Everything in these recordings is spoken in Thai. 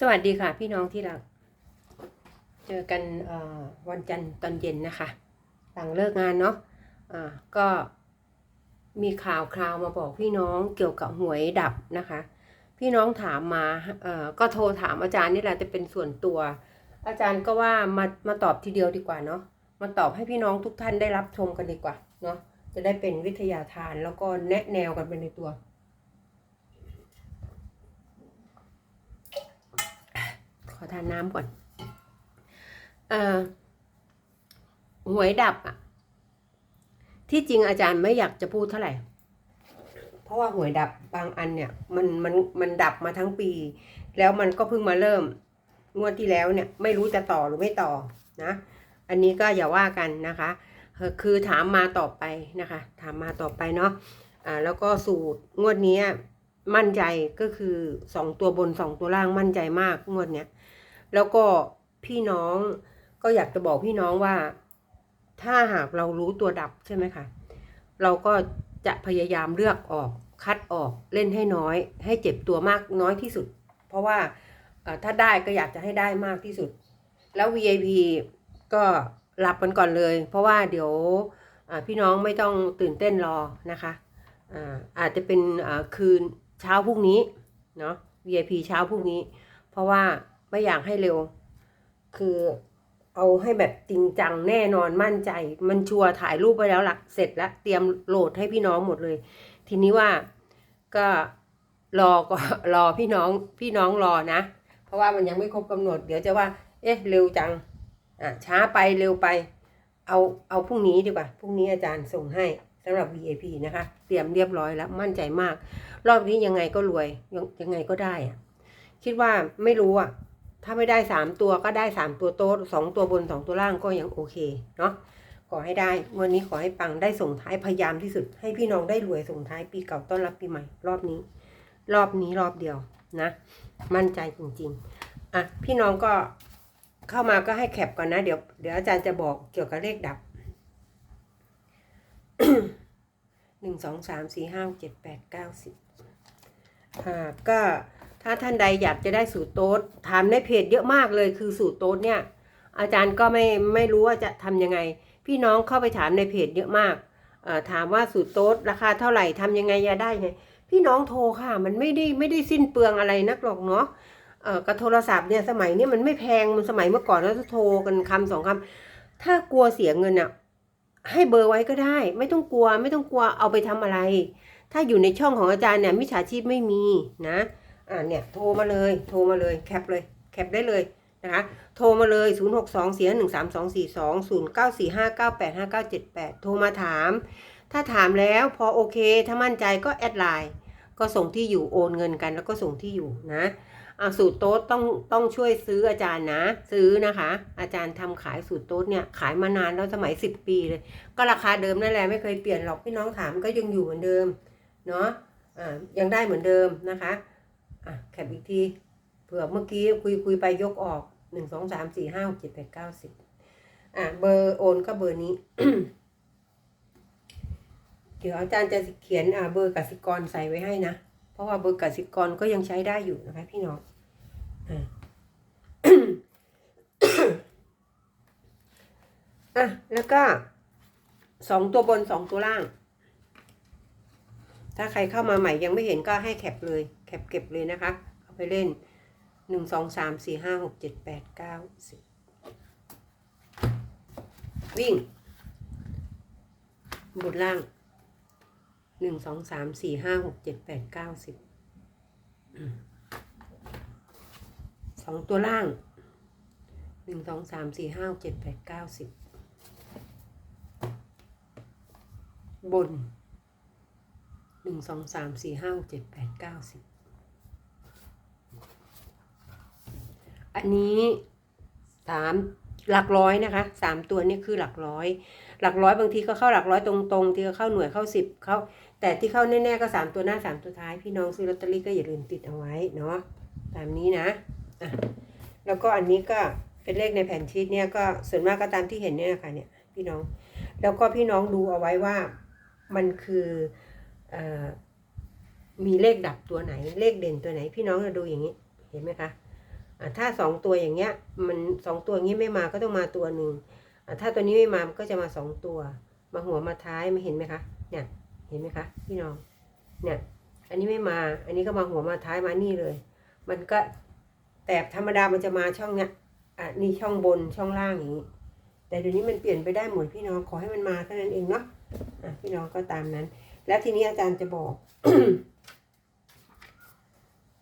สวัสดีค่ะ พี่น้องที่รัก เจอกันวันจันทร์ตอนเย็นนะคะ หลังเลิกงานเนาะอ่าก็มีข่าวคราวมาบอกพี่น้องเกี่ยวกับหวยดับนะคะ พี่น้องถามมาก็โทรถามอาจารย์นี่แหละจะเป็นส่วนตัว อาจารย์ก็ว่ามามาตอบทีเดียวดีกว่าเนาะมาตอบให้พี่น้องทุกท่านได้รับชมกันดีกว่าเนาะจะได้เป็นวิทยาทานแล้วก็แนะแนวกันไปในตัว ข อทานน้ำก่อนเอ่อหวยดับอะที่จริงอาจารย์ไม่อยากจะพูดเท่าไหร่ เพราะว่าหวยดับบางอันเนี่ย มันมันมันดับมาทั้งปี แล้วมันก็เพิ่งมาเริ่ม งวดที่แล้วเนี่ย ไม่รู้จะต่อหรือไม่ต่อนะ อันนี้ก็อย่าว่ากันนะคะ คือถามมาต่อไปนะคะ ถามมาต่อไปเนาะอ่าแล้วก็สูตรงวดนี้มั่นใจก็คือสองตัวบนสองตัวล่างมั่นใจมากงวดเนี้ย แล้วก็พี่น้องก็อยากจะบอกพี่น้องว่า ถ้าหากเรารู้ตัวดับใช่ไหมคะเราก็จะพยายามเลือกออกคัดออกเล่นให้น้อย ให้เจ็บตัวมากน้อยที่สุด เพราะว่าถ้าได้ก็อยากจะให้ได้มากที่สุด แล้ว VIP ก็หลับกันก่อนเลย เพราะว่าเดี๋ยวพี่น้องไม่ต้องตื่นเต้นรอนะคะอาอาจจะเป็นคืนเช้าพรุ่งนี้เนาะ VIP เช้าพรุ่งนี้ เพราะว่า ไม่อยากให้เร็ว คือเอาให้แบบจริงจังแน่นอนมั่นใจ มันชัวร์ถ่ายรูปไปแล้วหลักเสร็จแล้วเตรียมโหลดให้พี่น้องหมดเลย ทีนี้ว่าก็รอก็รอพี่น้องพี่น้องรอนะ เพราะว่ามันยังไม่ครบกำหนด เดี๋ยวจะว่า เอ๊ะเร็วจังอะช้าไปเร็วไป เอาเอาพรุ่งนี้ดีกว่าพรุ่งนี้อาจารย์ส่งให้สำหรับ VIP นะคะ เตรียมเรียบร้อยแล้วมั่นใจมาก รอบนี้ยังไงก็รวยยังยังไงก็ได้อะคิดว่าไม่รู้อะ ถ้าไม่ได้สามตัวก็ได้สามตัวโต๊ดสองตัวบนสองตัวล่างก็ยังโอเคเนาะขอให้ได้วันนี้ขอให้ปังได้ส่งท้ายพยายามที่สุด ให้พี่น้องได้รวยส่งท้ายปีเก่าต้อนรับปีใหม่รอบนี้ รอบนี้รอบเดียวนะ มั่นใจจริง ๆอะพี่น้องก็เข้ามาก็ให้แคปก่อนนะ เดี๋ยวเดี๋ยวอาจารย์จะบอกเกี่ยวกับเลขดับหนึ่งสองสามสี่ห้าเจ็ดแปดเก้าสิบค่ะก็ ถ้าท่านใดอยากจะได้สูตรโต๊ดถามในเพจเยอะมากเลยคือสูตรโต๊ดเนี่ย อาจารย์ก็ไม่ไม่รู้ว่าจะทำยังไง พี่น้องเข้าไปถามในเพจเยอะมากถามว่าสูตรโต๊ดราคาเท่าไหร่ทำยังไงจะได้ไงพี่น้องโทรค่ะ มันไม่ได้ไม่ได้สิ้นเปลืองอะไรนักหรอกเนาะกับโทรศัพท์เนี่ยสมัยนี้มันไม่แพงมันสมัยเมื่อก่อนแล้วจะโทรกันคำสองคำถ้ากลัวเสียเงินอะให้เบอร์ไว้ก็ได้ ไม่ต้องกลัว ไม่ต้องกลัวเอาไปทำอะไร ถ้าอยู่ในช่องของอาจารย์เนี่ยมิจฉาชีพไม่มีนะ อ่าเนี่ยโทรมาเลย โทรมาเลยแคปเลยแคปได้เลยนะคะโทรมาเลย 0 6 2 4 1 3 2 4 2 0 9 4 5 9 8 5 9 7 8 โทรมาถาม ถ้าถามแล้วพอโอเค ถ้ามั่นใจก็แอดไลน์ก็ส่งที่อยู่โอนเงินกัน แล้วก็ส่งที่อยู่นะอาสูตรโต๊ดต้องต้องช่วยซื้ออาจารย์นะ ซื้อนะคะ อาจารย์ทำขายสูตรโต๊ดเนี่ยขายมานานแล้วสมัย 10 ปีเลย ก็ราคาเดิมนั่นแหละไม่เคยเปลี่ยนหรอกพี่น้องถามก็ยังอยู่เหมือนเดิมเนาะอ่ายังได้เหมือนเดิมนะคะ อะแคปอีกทีเผื่อเมื่อกี้คุยคุยไปยกออกหนึ่งสองสามสี่ห้าหกเจ็ดแปดเก้าสิบอะเบอร์โอนก็เบอร์นี้ เดี๋ยวอาจารย์จะเขียนอ่าเบอร์กสิกรใส่ไว้ให้นะ เพราะว่าเบอร์กสิกรก็ยังใช้ได้อยู่นะคะพี่น้องอะอะแล้วก็สองตัวบนสองตัวล่าง ถ้าใครเข้ามาใหม่ยังไม่เห็นก็ให้แคปเลย แคปเก็บเลยนะคะ เอาไปเล่นหนึ่งสองสามสี่ห้าหกเจ็ดแปดเก้าสิบวิ่ง บนล่างหนึ่งสองสามสี่ห้าหกเจ็ดแปดเก้าสิบสองตัวล่างหนึ่งสองสามสี่ห้าเจ็ดแปดเก้าสิบบนหนึ่งสองสามสี่ห้าเจ็ดแปดเก้าสิบ อันนี้สามหลักร้อยนะคะสามตัวนี่คือหลักร้อย หลักร้อยบางทีก็เข้าหลักร้อยตรงๆทีก็เข้าหน่วยเข้าสิบเข้า แต่ที่เข้าแน่ๆก็สามตัวหน้าสามตัวท้าย พี่น้องซื้อลอตเตอรี่ก็อย่าลืมติดเอาไว้เนาะตามนี้นะอะแล้วก็อันนี้ก็เป็นเลขในแผ่นชีตเนี่ยก็ส่วนมากก็ตามที่เห็นเนี่ยค่ะเนี่ยพี่น้อง แล้วก็พี่น้องดูเอาไว้ว่ามันคืออมีเลขดับตัวไหน เลขเด่นตัวไหน พี่น้องจะดูอย่างนี้เห็นไหมคะ ถ้าสองตัวอย่างเงี้ย มันสองตัวงี้ไม่มาก็ต้องมาตัวหนึ่งถ้าตัวนี้ไม่มามันก็จะมาสองตัว มาหัวมาท้ายม่เห็นไหมคะ เนี่ย เห็นไหมคะพี่น้อง เนี่ย อันนี้ไม่มา อันนี้ก็มาหัวมาท้ายมานี่เลย มันก็แต่ธรรมดามันจะมาช่องเนี้ยอะนี่ช่องบนช่องล่างอย่างนี้ แต่เดี๋ยวนี้มันเปลี่ยนไปได้หมดพี่น้องขอให้มันมาเท่านั้นเองเนาะอะพี่น้องก็ตามนั้น แล้วทีนี้อาจารย์จะบอก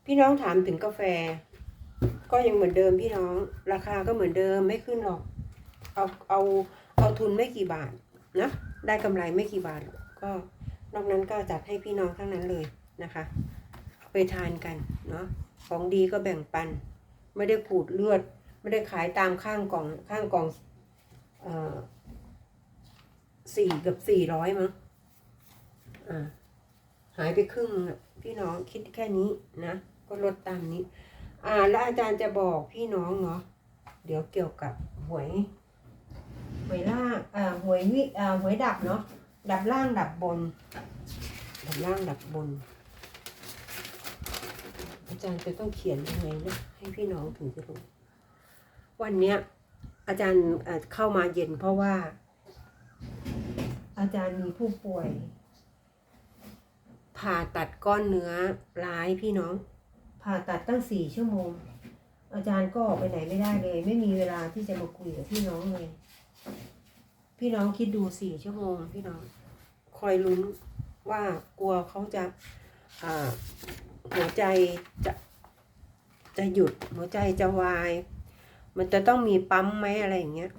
พี่น้องถามถึงกาแฟ ก็ยังเหมือนเดิมพี่น้อง ราคาก็เหมือนเดิมไม่ขึ้นหรอก เอาเอาเอาทุนไม่กี่บาทนะได้กำไรไม่กี่บาทก็นอกนั้นก็จัดให้พี่น้องทั้งนั้นเลยนะคะเอาไปทานกันเนาะของดีก็แบ่งปัน ไม่ได้ขูดเลือด ไม่ได้ขายตามข้างกล่องข้างกล่องเออสี่กับสี่ร้อยมั้งอ่าหายไปครึ่งพี่น้องคิดแค่นี้นะ ก็ลดตามนี้ อ่า แล้วอาจารย์จะบอกพี่น้องเนาะเดี๋ยวเกี่ยวกับหวยหวยล่างอ่าหวยวิอ่าหวยดับเนาะดับล่างดับบน ดับล่างดับบน อาจารย์จะต้องเขียนยังไงนะให้พี่น้องถึงจะรู้วันเนี้ยอาจารย์เอ่อเข้ามาเย็นเพราะว่า อาจารย์มีผู้ป่วย ผ่าตัดก้อนเนื้อร้ายพี่น้อง ผ่าตัดตั้งสี่ชั่วโมง อาจารย์ก็ออกไปไหนไม่ได้เลย ไม่มีเวลาที่จะมาคุยกับพี่น้องเลย พี่น้องคิดดูสี่ชั่วโมง พี่น้องคอยลุ้นว่ากลัวเขาจะหัวใจจะจะหยุดหัวใจจะวาย มันจะต้องมีปั๊มไหมอะไรอย่างเงี้ย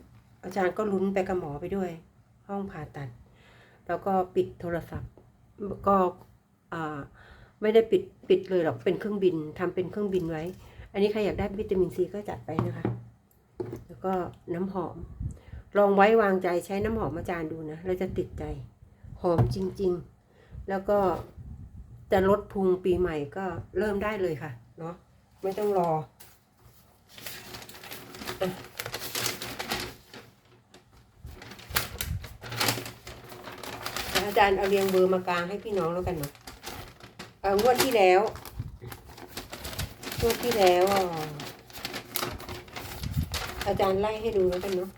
อาจารย์ก็ลุ้นไปกับหมอไปด้วย ห้องผ่าตัด แล้วก็ปิดโทรศัพท์ก็อ่า ไม่ได้ปิดปิดเลยหรอกเป็นเครื่องบินทำเป็นเครื่องบินไว้ อันนี้ใครอยากได้วิตามินซีก็จัดไปนะคะ แล้วก็น้ำหอม ลองไว้วางใจใช้น้ำหอมอาจารย์ดูนะเราจะติดใจ หอมจริง ๆ แล้วก็จะลดพุงปีใหม่ก็เริ่มได้เลยค่ะเนาะไม่ต้องรออาจารย์เอาเรียงเบอร์มากลางให้พี่น้องแล้วกันเนาะ งวดที่แล้วงวดที่แล้วอาจารย์ไล่ให้ดูแล้วกันเนาะ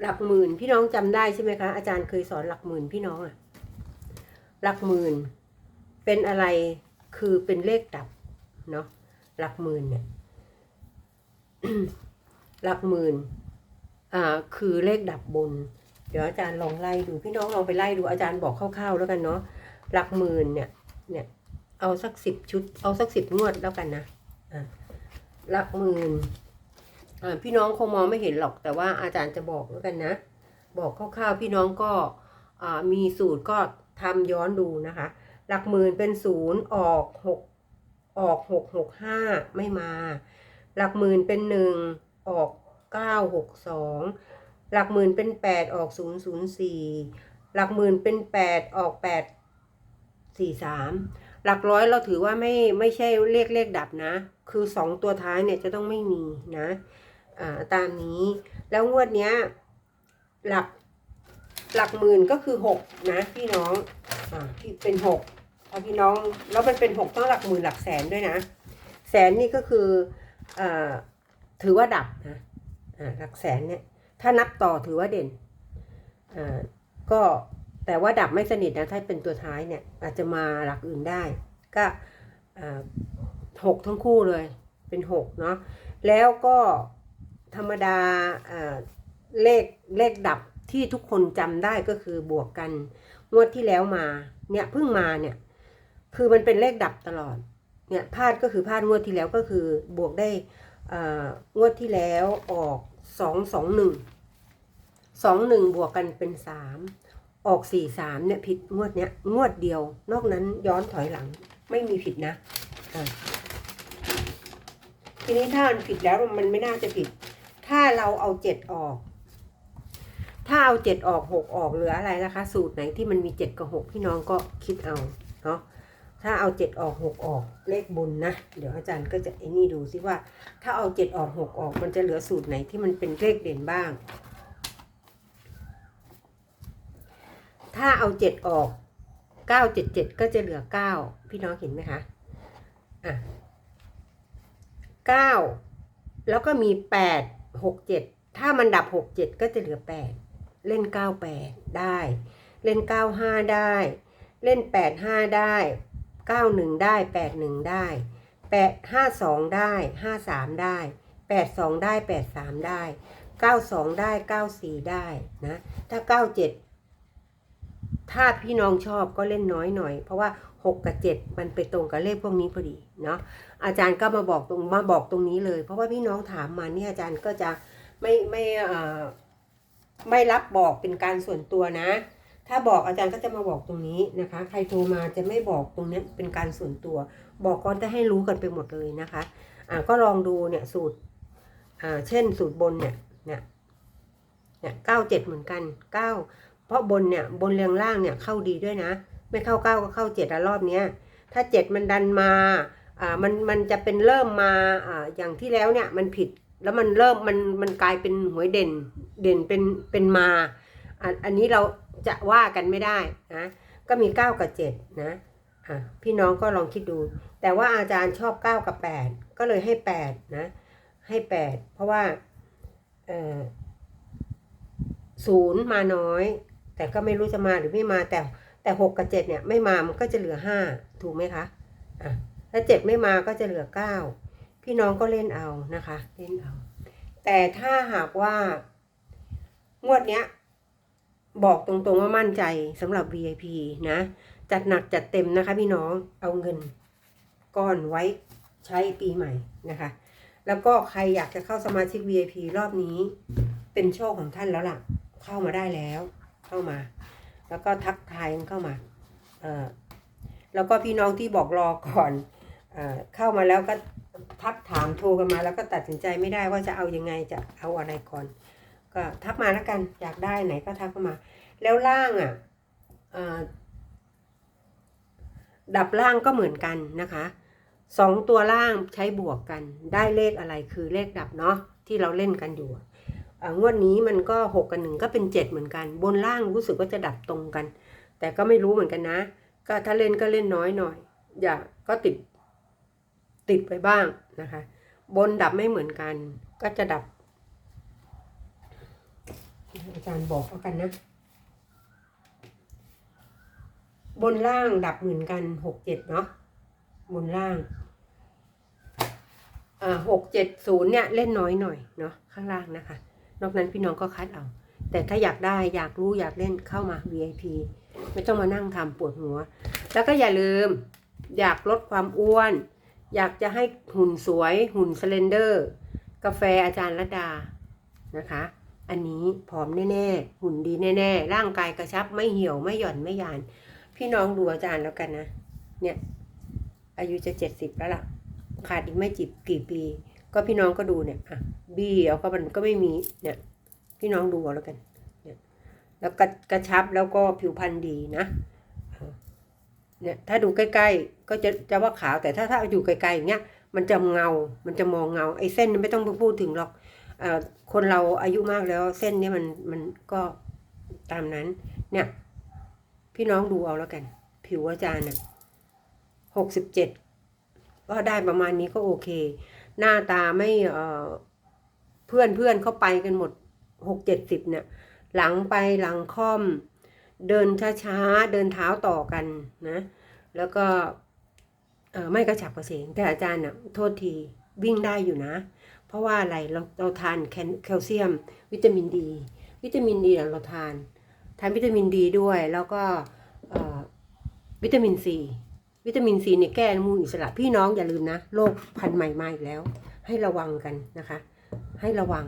หลักหมื่นพี่น้องจำได้ใช่ไหมคะ อาจารย์เคยสอนหลักหมื่นพี่น้องอะหลักหมื่น เป็นอะไรคือเป็นเลขดับเนาะหลักหมื่นเนี่ยหลักหมื่นอ่าคือเลขดับบน เดี๋ยวอาจารย์ลองไล่ดูพี่น้องลองไปไล่ดูอาจารย์บอกคร่าวๆแล้วกันเนาะหลักหมื่นเนี่ยเนี่ย เอาสักสิบชุด เอาสักสิบงวดแล้วกันนะหลักหมื่นพี่น้องคงมองไม่เห็นหรอกแต่ว่าอาจารย์จะบอกแล้วกันนะ บอกคร่าวๆพี่น้องก็มีสูตรก็ทำย้อนดูนะคะ หลักหมื่นเป็นศูนย์ออกหกออกหกหกห้าไม่มา หลักหมื่นเป็นหนึ่งออกเก้าหกสองหลักหมื่นเป็นแปดออกศูนย์ศูนย์สี่หลักหมื่นเป็นแปดออกแปดสี่สาม หลักร้อยเราถือว่าไม่ไม่ใช่เลขเลขดับนะ คือสองตัวท้ายเนี่ยจะต้องไม่มีนะอ่าตามนี้แล้วงวดเนี้ยหลักหลักหมื่นก็คือหกนะ พี่น้องอ่าที่เป็นหกพอพี่น้องแล้วมันเป็นหกต้องหลักหมื่นหลักแสนด้วยนะ แสนนี่ก็คืออ่าถือว่าดับนะอ่าหลักแสนเนี่ยถ้านับต่อถือว่าเด่นอ่าก็ แต่ว่าดับไม่สนิทนะถ้าเป็นตัวท้ายเนี่ยอาจจะมาหลักอื่นได้ ก็หกทั้งคู่เลยเป็นหกเนาะแล้วก็ธรรมดาอ่าเลขเลขดับที่ทุกคนจำได้ก็คือบวกกันงวดที่แล้วมาเนี่ยเพิ่งมาเนี่ยคือมันเป็นเลขดับตลอดเนี่ยพลาดก็คือพลาดงวดที่แล้วก็คือบวกได้อ่างวดที่แล้วออกสองสองหนึ่งสองหนึ่งบวกกันเป็นสาม ออกสี่สามเนี่ยผิดงวดเนี้ยงวดเดียว นอกนั้นย้อนถอยหลังไม่มีผิดนะอะทีนี้ถ้ามันผิดแล้วมันไม่น่าจะผิด ถ้าเราเอาเจ็ดออก ถ้าเอาเจ็ดออกหกออกเหลืออะไรนะคะ สูตรไหนที่มันมีเจ็ดกับหกพี่น้องก็คิดเอาเนาะถ้าเอาเจ็ดออกหกออกเลขบนนะ เดี๋ยวอาจารย์ก็จะไอ้นี่ดูซิว่า ถ้าเอาเจ็ดออกหกออก มันจะเหลือสูตรไหนที่มันเป็นเลขเด่นบ้าง ถ้าเอาเจ็ดออกเก้าเจ็ดเจ็ดก็จะเหลือเก้าพี่น้องเห็นไหมคะ อะเก้าแล้วก็มีแปดหกเจ็ดถ้ามันดับหกเจ็ดก็จะเหลือแปดเล่นเก้าแปดได้ เล่นเก้าห้าได้ เล่นแปดห้าได้เก้าหนึ่งได้แปดหนึ่งได้แปดห้าสองได้ห้าสามได้แปดสองได้แปดสามได้เก้าสองได้เก้าสี่ได้นะถ้าเก้าเจ็ด ถ้าพี่น้องชอบก็เล่นน้อยหน่อย เพราะว่าหกกับเจ็ดมันไปตรงกับเลขพวกนี้พอดีเนาะอาจารย์ก็มาบอกตรงมาบอกตรงนี้เลย เพราะว่าพี่น้องถามมาเนี่ยอาจารย์ก็จะไม่ไม่ไม่รับบอกเป็นการส่วนตัวนะ ถ้าบอกอาจารย์ก็จะมาบอกตรงนี้นะคะ ใครโทรมาจะไม่บอกตรงนี้เป็นการส่วนตัว บอกก็จะให้รู้กันไปหมดเลยนะคะอ่าก็ลองดูเนี่ยสูตรอ่าเช่นสูตรบนเนี่ยเนี่ยเนี่ยเก้าเจ็ดเหมือนกันเก้า เพราะบนเนี่ยบนเรียงล่างเนี่ยเข้าดีด้วยนะ ไม่เข้าเก้าก็เข้าเจ็ดอะรอบเนี้ยถ้าเจ็ดมันดันมาอ่ามันมันจะเป็นเริ่มมาอ่าอย่างที่แล้วเนี่ยมันผิดแล้วมันเริ่มมันมันกลายเป็นหวยเด่นเด่นเป็นเป็นมาอันนี้เราจะว่ากันไม่ได้นะก็มี 9 กับ7นะอะพี่น้องก็ลองคิดดู แต่ว่าอาจารย์ชอบ 9 กับ 8 ก็เลยให้8นะให้ 8 เพราะว่าศูนย์มาน้อย แต่ก็ไม่รู้จะมาหรือไม่มาแต่แต่6กับ7เนี่ยไม่มามันก็จะเหลือ5ถูกไหมคะอะถ้าเจ็ดไม่มาก็จะเหลือเก้าพี่น้องก็เล่นเอานะคะเล่นเอา แต่ถ้าหากว่างวดเนี้ยบอกตรงๆว่ามั่นใจสำหรับ VIP นะ จัดหนักจัดเต็มนะคะ พี่น้องเอาเงินก้อนไว้ใช้ปีใหม่นะคะ แล้วก็ใครอยากจะเข้าสมาชิก VIP รอบนี้ เป็นโชคของท่านแล้วล่ะ เข้ามาได้แล้ว เข้ามา แล้วก็ทักทายกันเข้ามาเอ่อแล้วก็พี่น้องที่บอกรอก่อนเออเข้ามาแล้วก็ทักถามโทรกันมา แล้วก็ตัดสินใจไม่ได้ว่าจะเอายังไงจะเอาอะไรก่อน ก็ทักมาแล้วกันอยากได้ไหนก็ทักเข้ามา แล้วล่างอะเอ่อดับล่างก็เหมือนกันนะคะสองตัวล่างใช้บวกกันได้เลขอะไรคือเลขดับเนาะที่เราเล่นกันอยู่ งวดนี้มันก็หกกับหนึ่งก็เป็นเจ็ดเหมือนกัน บนล่างรู้สึกว่าจะดับตรงกัน แต่ก็ไม่รู้เหมือนกันนะ ก็ถ้าเล่นก็เล่นน้อยหน่อย อย่าก็ติด ติดไปบ้างนะคะ บนดับไม่เหมือนกัน ก็จะดับ อาจารย์บอกแล้วกันนะ บนล่างดับเหมือนกันหกเจ็ดเนาะบนล่างอ่าหกเจ็ดศูนย์เนี่ยเล่นน้อยหน่อยเนาะข้างล่างนะคะ นอกนั้นพี่น้องก็คัดเอา แต่ถ้าอยากได้อยากรู้อยากเล่นเข้ามา VIP ไม่ต้องมานั่งทำปวดหัว แล้วก็อย่าลืมอยากลดความอ้วน อยากจะให้หุ่นสวยหุ่นสเลนเดอร์ กาแฟอาจารย์ระดานะคะ อันนี้ผอมแน่ๆ หุ่นดีแน่ๆ ร่างกายกระชับไม่เหี่ยวไม่หย่อนไม่ยาน พี่น้องดูอาจารย์แล้วกันนะ เนี่ย อายุจะเจ็ดสิบแล้วล่ะ ขาดอีกไม่จีบกี่ปี ก็พี่น้องก็ดูเนี่ยอะบี้เอาก็มันก็ไม่มีเนี่ย พี่น้องดูเอาแล้วกันเนี่ยแล้วกระกระชับแล้วก็ผิวพรรณดีนะเนี่ยถ้าดูใกล้ๆ ก็จะจะว่าขาวแต่ถ้าถ้าอยู่ไกลๆอย่างเงี้ยมันจะเงา มันจะมองเงาไอ้เส้นไม่ต้องไปพูดถึงหรอกเอ่อคนเราอายุมากแล้วเส้นเนี้ยมันมันก็ตามนั้น เนี่ย พี่น้องดูเอาแล้วกัน ผิวอาจารย์น่ะหกสิบเจ็ดก็ได้ประมาณนี้ก็โอเค หน้าตาไม่เเพื่อนเพื่อนเข้าไปกันหมดหกเจ็ดสิบเนี่ย หลังไปหลังค่อม เดินช้าๆ เดินเท้าต่อกันนะ แล้วก็ไม่กระฉับกระเฉงแต่อาจารย์น่ะโทษทีวิ่งได้อยู่นะ เพราะว่าอะไรเราเราทานแคลเซียม วิตามินดี วิตามินดีเราทาน ทานวิตามินดีด้วยแล้วก็วิตามินซี วิตามินซีเนี่ยแก้อนุมูลอิสระพี่น้องอย่าลืมนะโรคพันธุ์ใหม่มาอีกแล้ว ให้ระวังกันนะคะ ให้ระวัง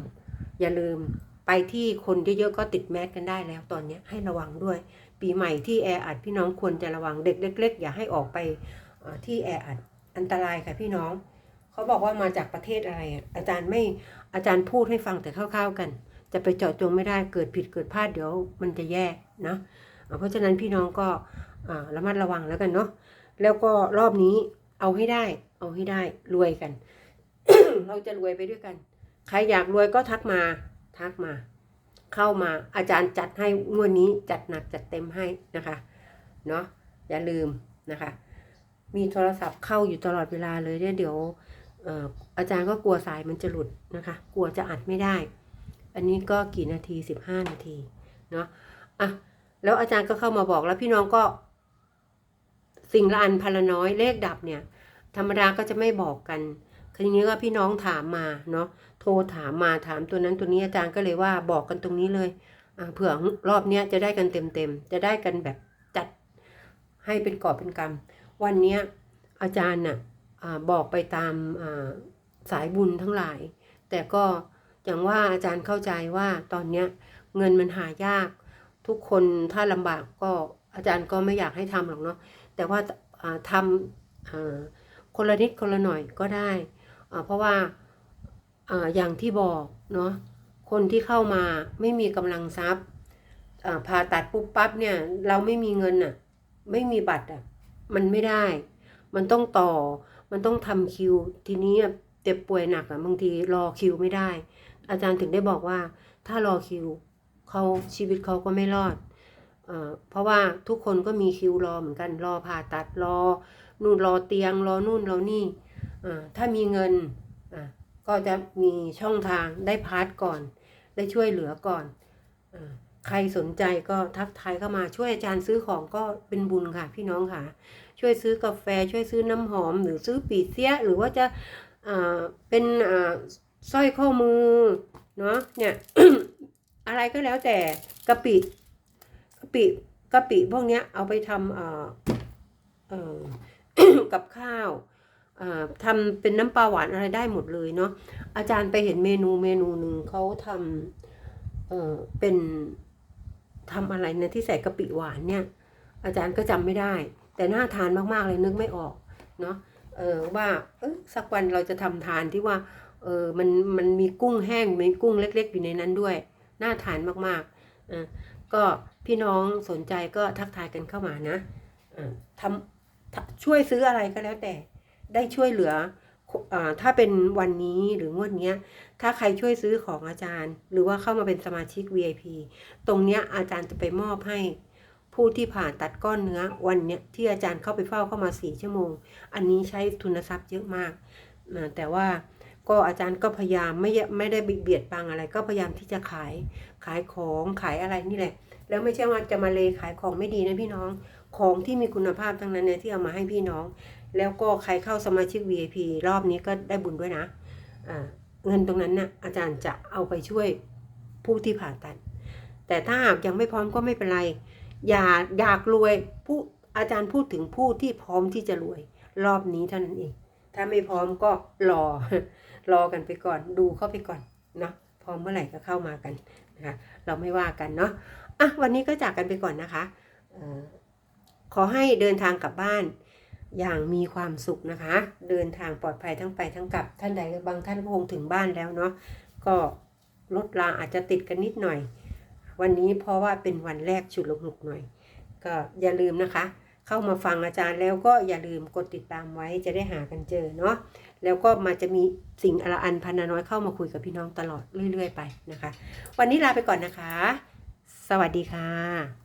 อย่าลืมไปที่คนเยอะๆก็ติดแมสกันได้แล้วตอนนี้ให้ระวังด้วย ปีใหม่ที่แออัดพี่น้องควรจะระวังเด็กเล็กๆอย่าให้ออกไปที่แออัดอันตรายค่ะพี่น้องเขาบอกว่ามาจากประเทศอะไรอาจารย์ไม่อาจารย์พูดให้ฟังแต่คร่าวๆกัน จะไปเจาะจงไม่ได้เกิดผิดเกิดพลาดเดี๋ยวมันจะแย่นะเอ่อเพราะฉะนั้นพี่น้องก็ระมัดระวังแล้วกันเนาะ แล้วก็รอบนี้เอาให้ได้ เอาให้ได้รวยกัน เราจะรวยไปด้วยกัน ใครอยากรวยก็ทักมา ทักมา เข้ามาอาจารย์จัดให้งวดนี้จัดหนักจัดเต็มให้นะคะเนาะอย่าลืมนะคะ มีโทรศัพท์เข้าอยู่ตลอดเวลาเลยเนี่ยเดี๋ยวเอ่ออาจารย์ก็กลัวสายมันจะหลุดนะคะ กลัวจะอัดไม่ได้ อันนี้ก็กี่นาทีสิบห้านาที เนาะอะ แล้วอาจารย์ก็เข้ามาบอกแล้วพี่น้องก็ สิ่งละอันพันละน้อยเลขดับเนี่ย ธรรมดาก็จะไม่บอกกันทีนี้ก็พี่น้องถามมาเนาะโทรถามมาถามตัวนั้นตัวนี้อาจารย์ก็เลยว่าบอกกันตรงนี้เลยเผื่อรอบเนี้ยจะได้กันเต็มๆจะได้กันแบบจัดให้เป็นกอบเป็นกำวันเนี้ยอาจารย์น่ะบอกไปตามสายบุญทั้งหลาย แต่ก็อย่างว่าอาจารย์เข้าใจว่าตอนเนี้ยเงินมันหายาก ทุกคนถ้าลำบากก็อาจารย์ก็ไม่อยากให้ทำหรอกเนาะ แต่ว่าทำคนละนิดคนละหน่อยก็ได้ เพราะว่าออย่างที่บอกเนาะคนที่เข้ามาไม่มีกำลังทรัพย์ผ่าตัดปุ๊บปั๊บเนี่ยเราไม่มีเงินอะไม่มีบัตรอะมันไม่ได้ มันต้องต่อมันต้องทำคิว ทีนี้เจ็บป่วยหนักอะบางทีรอคิวไม่ได้ อาจารย์ถึงได้บอกว่าถ้ารอคิวเขาชีวิตเขาก็ไม่รอด เพราะว่าทุกคนก็มีคิวรอเหมือนกันรอผ่าตัดรอนู่นรอเตียงรอนู่นรอนี่ถ้ามีเงินก็จะมีช่องทางได้พาร์ทก่อน ได้ช่วยเหลือก่อนอใครสนใจก็ทักทายเข้ามาช่วยอาจารย์ซื้อของก็เป็นบุญค่ะ พี่น้องค่ะ ช่วยซื้อกาแฟช่วยซื้อน้ำหอม หรือซื้อปีเสียหรือว่าจะเป็นสร้อยข้อมือเนาะเนี่ยอะไรก็แล้วแต่กะปิ ปิกะปิพวกเนี้ยเอาไปทำเอ่อเอ่อกับข้าวทำเป็นน้ำปลาหวานอะไรได้หมดเลยเนาะอาจารย์ไปเห็นเมนูเมนูหนึ่งเขาทำเออเป็นทำอะไรนะที่ใส่กะปิหวานเนี่ย อาจารย์ก็จำไม่ได้ แต่น่าทานมากๆเลยนึกไม่ออกเนาะเออว่าเออสักวันเราจะทำทานที่ว่าเออมันมันมีกุ้งแห้งมีกุ้งเล็ก ๆ อยู่ในนั้นด้วย น่าทานมากๆอะก็ พี่น้องสนใจก็ทักทายกันเข้ามานะทำช่วยซื้ออะไรก็แล้วแต่ ได้ช่วยเหลืออถ้าเป็นวันนี้หรืองวดนี้ถ้าใครช่วยซื้อของอาจารย์ หรือว่าเข้ามาเป็นสมาชิก VIP ตรงเนี้ยอาจารย์จะไปมอบให้ผู้ที่ผ่าตัดก้อนเนื้อวันเนี้ยที่อาจารย์เข้าไปเฝ้าเข้ามาสี่ชั่วโมง อันนี้ใช้ทุนทรัพย์เยอะมากนะแต่ว่าก็อาจารย์ก็พยายามไม่ไม่ได้เบียดบังอะไร ก็พยายามที่จะขายขายของขายอะไรนี่แหละ แล้วไม่ใช่ว่าจะมาเลขายของไม่ดีนะพี่น้อง ของที่มีคุณภาพทั้งนั้นเนี่ยที่เอามาให้พี่น้อง แล้วก็ใครเข้าสมาชิก VIP รอบนี้ก็ได้บุญด้วยนะอ่าเงินตรงนั้นน่ะอาจารย์จะเอาไปช่วยผู้ที่ผ่าตัด แต่ถ้าหากยังไม่พร้อมก็ไม่เป็นไร อย่าอยากรวยผู้อาจารย์พูดถึงผู้ที่พร้อมที่จะรวย รอบนี้เท่านั้นเอง ถ้าไม่พร้อมก็รอ รอกันไปก่อน ดูเข้าไปก่อนนะ พร้อมเมื่อไหร่ก็เข้ามากันนะคะเราไม่ว่ากันเนาะอะวันนี้ก็จากกันไปก่อนนะคะออขอให้เดินทางกลับบ้านอย่างมีความสุขนะคะ เดินทางปลอดภัยทั้งไปทั้งกลับท่านใดบางท่านคงถึงบ้านแล้วเนาะก็รถราอาจจะติดกันนิดหน่อย วันนี้เพราะว่าเป็นวันแรกฉุดลงหนุกหน่อย ก็อย่าลืมนะคะ เข้ามาฟังอาจารย์แล้วก็อย่าลืมกดติดตามไว้จะได้หากันเจอเนาะ แล้วก็มาจะมีสิ่งอละอันพันนาน้อยเข้ามาคุยกับพี่น้องตลอดเรื่อย ๆ ไปนะคะ วันนี้ลาไปก่อนนะคะ สวัสดีค่ะ